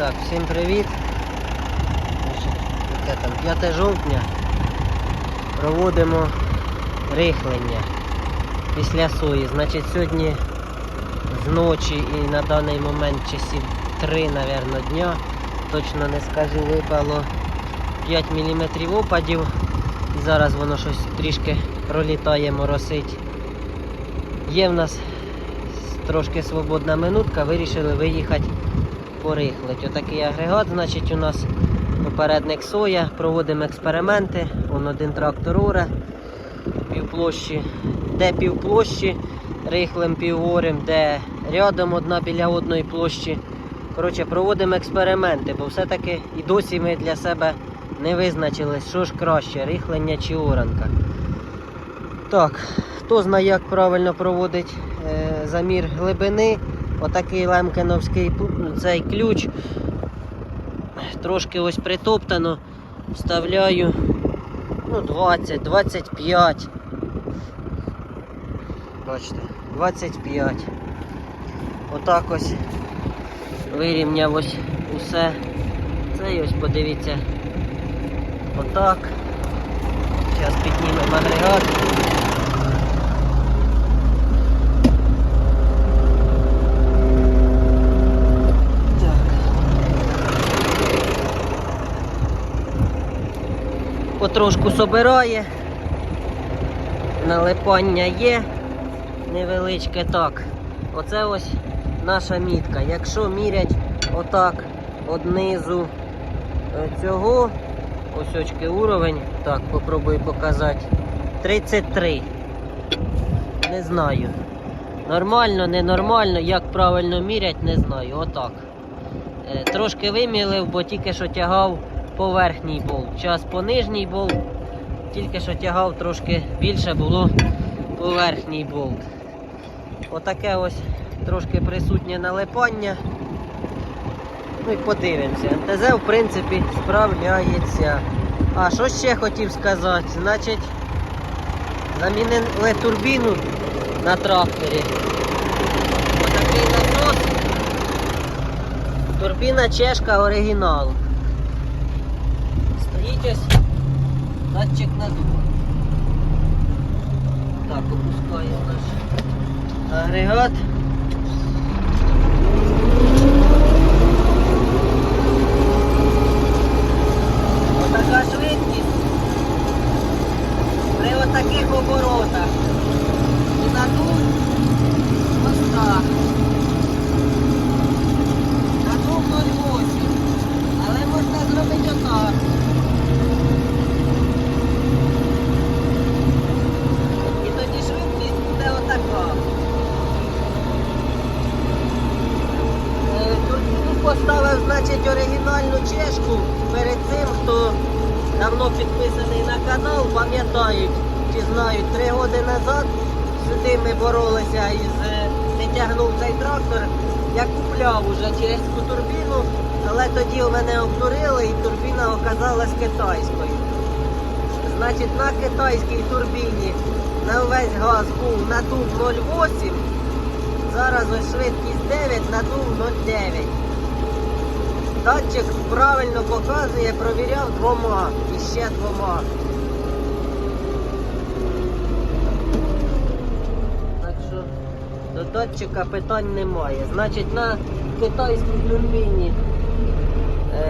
Так, всім привіт. Яке там 5 жовтня. Проводимо рихлення після сої. Значить, сьогодні зночі і на даний момент часів 3, мабуть, дня. Точно не скажу, випало 5 мм опадів. І зараз воно щось трішки пролітає, моросить. Є в нас трошки свободна минутка, вирішили виїхати порихлить. Отакий агрегат, значить, у нас попередник соя, проводимо експерименти. Вон один трактор оре, півплощі, де півплощі, рихлим півгорем, де рядом одна біля одної площі. Коротше, проводимо експерименти, бо все-таки і досі ми для себе не визначились, що ж краще, рихлення чи оранка. Так, хто знає, як правильно проводить е, замір глибини, отакий лемкеновський цей ключ. Трошки ось притоптано. Вставляю ну, 20, 25. Бачите, 25. Отак ось вирівняв ось усе. Це ось подивіться. Отак. Зараз піднімемо агрегат. Потрошку собирає. Налипання є. Невеличке так. Оце ось наша мітка. Якщо мірять отак однизу е, цього, ось очки уровень, так, попробую показати. 33. Не знаю. Нормально, ненормально, як правильно мірять, не знаю. Отак. Е, Трошки вимілив, бо тільки що тягав поверхній болт. Час по нижній болт, тільки що тягав трошки більше було поверхній болт. Отаке ось трошки присутнє налипання. Ну і подивимося. НТЗ в принципі справляється. А що ще хотів сказати? Значить, замінили турбіну на тракторі. Отакий насос. Турбіна чешка оригінал. Стоїть ось датчик надуву. Так, опускаю наш агрегат. Отака швидкість при отаких оборотах. І надув ось так. Надув 0,8. Але можна зробити отак. І тоді швидкість буде отака. Е, Турбіну поставив, значить, оригінальну чешку. Перед цим, хто давно підписаний на канал, пам'ятають чи знають, три роки назад сюди ми боролися із е, не тягнув цей трактор. Я купляв уже цю турбіну, але тоді мене обдурили і турбіна оказалась китайською. Значить, на китайській турбіні на весь газ був надув 0,8. Зараз ось швидкість 9, надув 0,9. Датчик правильно показує, провіряв двома і ще двома. Так що до датчика питань немає. Значить, на китайській турбіні е,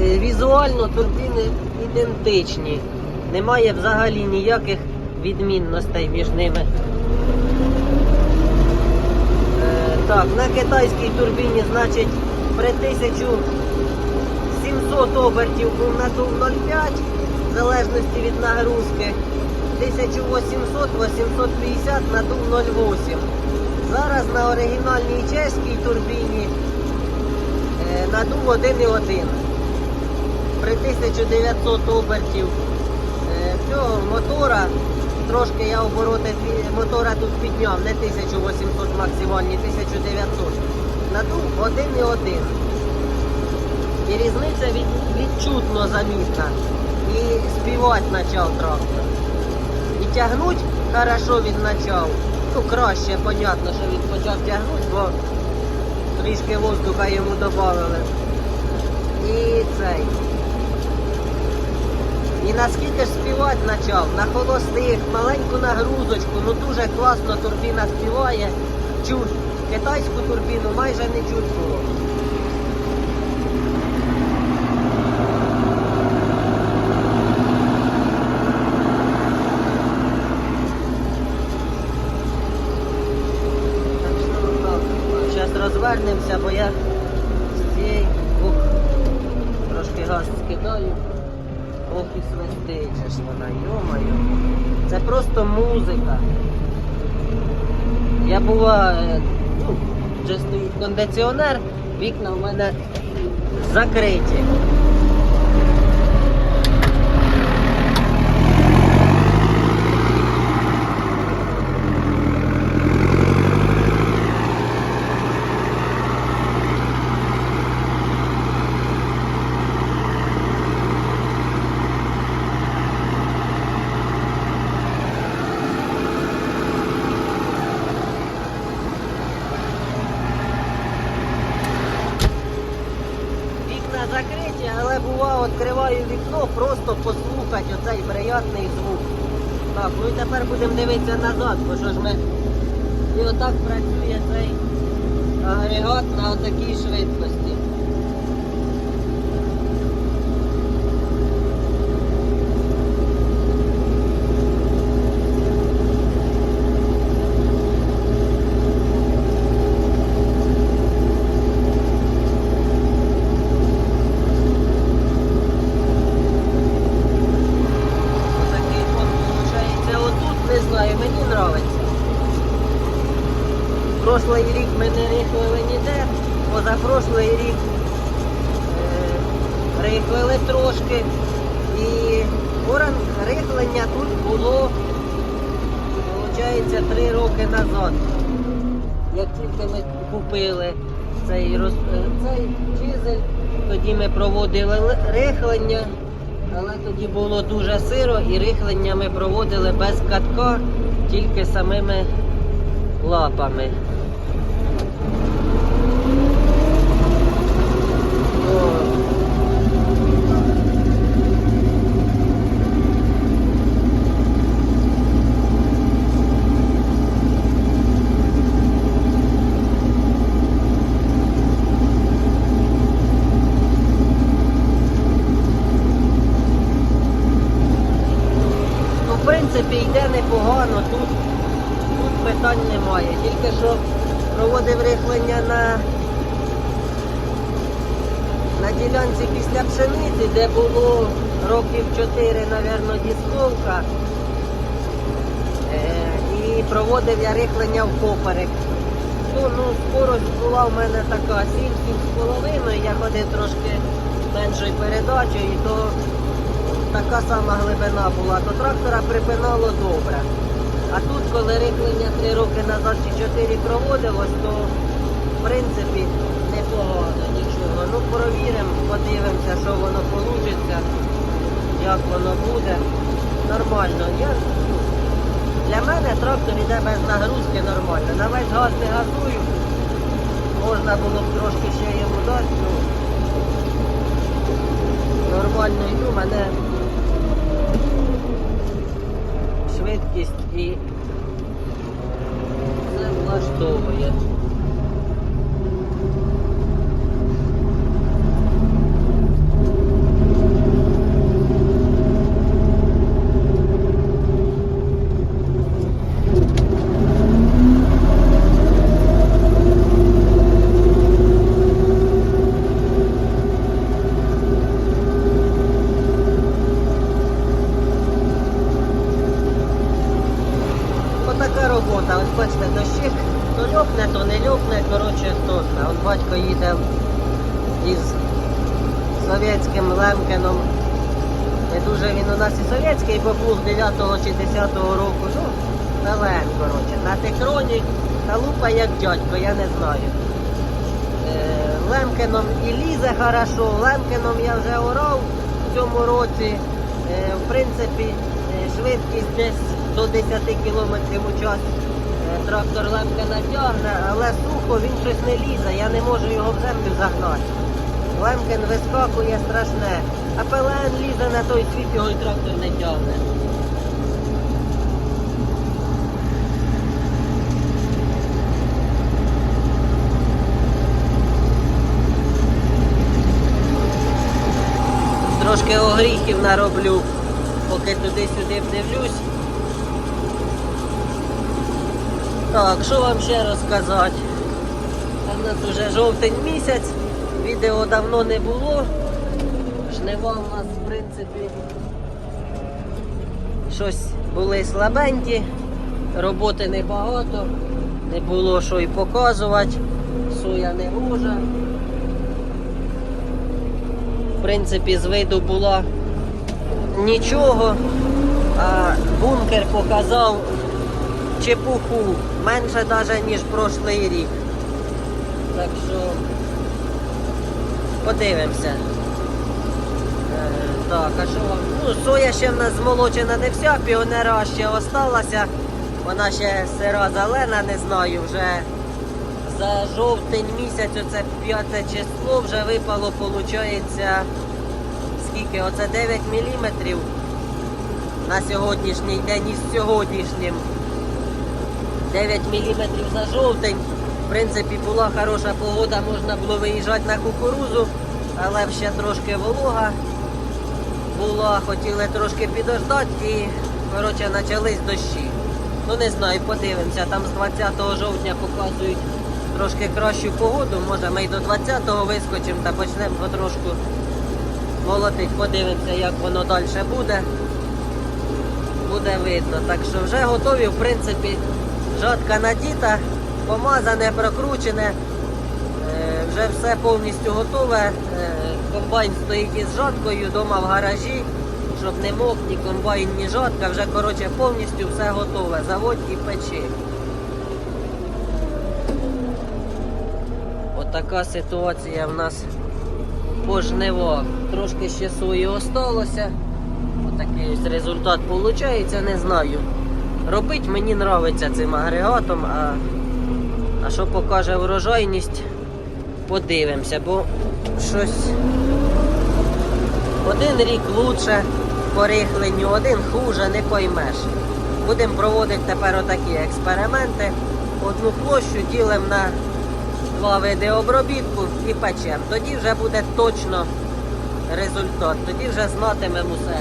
е, візуально турбіни ідентичні. Немає взагалі ніяких відмінностей між ними. Е, так, на китайській турбіні, значить, при 1700 обертів був надув 0,5, в залежності від нагрузки. 1800-850 надув 0,8. Зараз на оригінальній чеській турбіні е, надув 1,1. При 1900 обертів е, цього мотора трошки я обороти мотора тут підняв, не 1800 максимальні, 1900. Надув 1,1. І різниця від, відчутно замітна. І співати почав трактор. І тягнуть хорошо він почав. Ну краще, понятно, що він почав тягнути, бо трішки воздуха йому додали. І цей. І наскільки ж співати почав, на холостих, маленьку нагрузочку, ну дуже класно турбіна співає. Чуть. Китайську турбіну майже не чуть було. Розвернемося, бо я з цієї ух, трошки газ скидаю. Ох і свистить ж вона, йомаю. Це просто музика. Я була, е, вже стоїть кондиціонер, вікна в мене закриті. Вікна закриті, але бува, відкриваю вікно, просто послухати оцей приятний звук. Так, ну і тепер будемо дивитися назад, бо що ж ми. І отак працює цей агрегат на отакій швидкості. Такий фон виходить отут, не знаю, мені подобається. Прошлий рік ми не рихлили ніде, позапрошлий рік е, рихлили трошки. І корон рихлення тут було, виходить, три роки назад. Як тільки ми купили цей, роз... е, цей дизель, тоді ми проводили рихлення. Але тоді було дуже сиро і рихлення ми проводили без катка, тільки самими лапами. О. Ну, в принципі, йде непогано, тут, тут питань немає. Тільки що проводив рихлення на, на ділянці після пшениці, де було років 4, мабуть, дісковка. Е, і проводив я рихлення в поперек. Ну, ну, скорость була в мене така 7-7,5, я ходив трошки меншою передачею, і то така сама глибина була, то трактора припинало добре. А тут, коли рихлення 3 роки назад чи 4 проводилось, то в принципі непогано подивимося, що воно вийде, як воно буде. Нормально. Я, для мене трактор йде без нагрузки нормально. На весь газ не газую. Можна було б трошки ще йому дати. Ну, нормально йду, мене швидкість і все влаштовує. Отака робота, ось бачите, дощик, то то не льопне, коротше, сосна. От батько їде із совєтським лемкеном. Не дуже він у нас і совєтський поплуг 9 чи 10 року. Ну, Лелен, коротше. На текроні та лупа як дядько, я не знаю. Е, Лемкеном і лізе хорошо, лемкеном я вже орав в цьому році. Е, В принципі, е, швидкість десь до 10 км у час Трактор лемка натягне, але сухо він щось не лізе, я не можу його в землю загнати. Лемкен вискакує страшне, а ПЛН лізе на той світ, його і трактор не тягне. Трошки огріхів нароблю, поки туди-сюди вдивлюсь. Так, що вам ще розказати? У нас вже жовтень місяць, відео давно не було. Жнива у нас, в принципі, щось були слабенькі, роботи небагато, не було що й показувати, соя не гожа. В принципі, з виду була нічого, а бункер показав чепуху менше навіть, ніж прошлий рік. Так що подивимося. Е, так, а що вам? Ну, соя ще в нас змолочена не вся, піонера ще осталася. Вона ще сира зелена, не знаю, вже за жовтень місяць, оце 5 число, вже випало, виходить, скільки? Оце 9 міліметрів на сьогоднішній день із сьогоднішнім. 9 мм за жовтень. В принципі, була хороша погода, можна було виїжджати на кукурузу, але ще трошки волога була, хотіли трошки підождати і коротше, почались дощі. Ну не знаю, подивимося. Там з 20 жовтня показують трошки кращу погоду. Може ми й до 20-го вискочимо та почнемо потрошку молотити. Подивимося, як воно далі буде. Буде видно. Так що вже готові, в принципі, жатка надіта, помазане, прокручене. Е, Вже все повністю готове. Е, Комбайн стоїть із жаткою вдома в гаражі, щоб не мог ні комбайн, ні жатка. Вже коротше повністю все готове. Заводь і печи. Отака ситуація в нас по жнивах. Трошки ще сої осталося. Отакий результат виходить, не знаю. Робить мені подобається цим агрегатом, а, а що покаже врожайність, подивимося, бо щось один рік лучше по рихленню, один хуже, не поймеш. Будемо проводити тепер отакі експерименти. Одну площу ділимо на два види обробітку і печемо. Тоді вже буде точно результат, тоді вже знатимемо усе.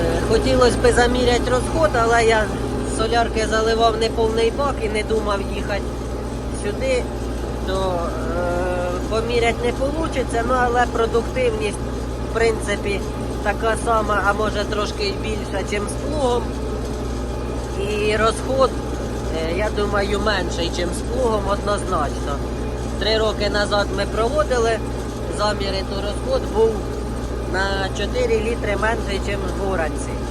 Е, Хотілося б заміряти розход, але я солярки заливав неповний бак і не думав їхати сюди, то е, поміряти не вийде, ну але продуктивність в принципі така сама, а може трошки більша, ніж з плугом. І розход, е, я думаю, менший, ніж з плугом однозначно. Три роки назад ми проводили заміри, то розход був на 4 літри менший, ніж в Буранці.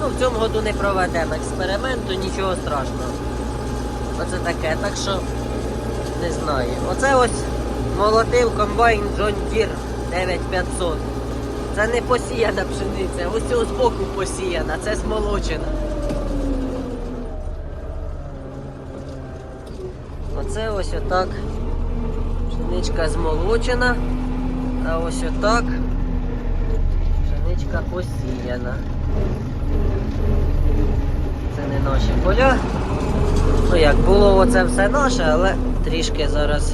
Ну, в цьому году не проведемо експерименту, нічого страшного. Оце таке, так що не знаю. Оце ось молотив комбайн John Deere 9500. Це не посіяна пшениця, ось цього збоку посіяна, це змолочена. Оце ось отак. Пшеничка змолочена, а ось отак пшеничка посіяна. Це не наші поля. Ну як було оце все наше, але трішки зараз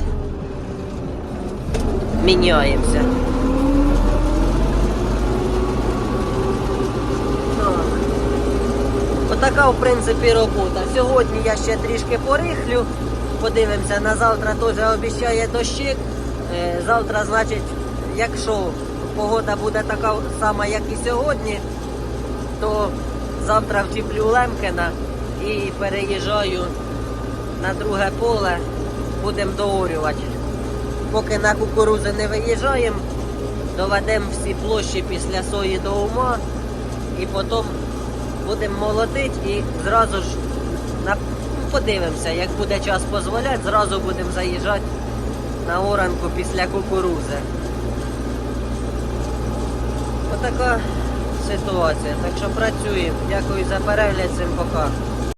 міняємося. Так. Отака, в принципі, робота. Сьогодні я ще трішки порихлю. Подивимося, на завтра теж обіцяє дощик. Е, Завтра, значить, якщо погода буде така сама, як і сьогодні, то завтра вчіплю Лемкена і переїжджаю на друге поле, будемо доорювати. Поки на кукурузи не виїжджаємо, доведемо всі площі після сої до ума і потім будемо молотити і зразу ж на подивимося, як буде час дозволяти, зразу будемо заїжджати на оранку після кукурузи. Отака ситуація. Так що працюємо. Дякую за перегляд, всім пока.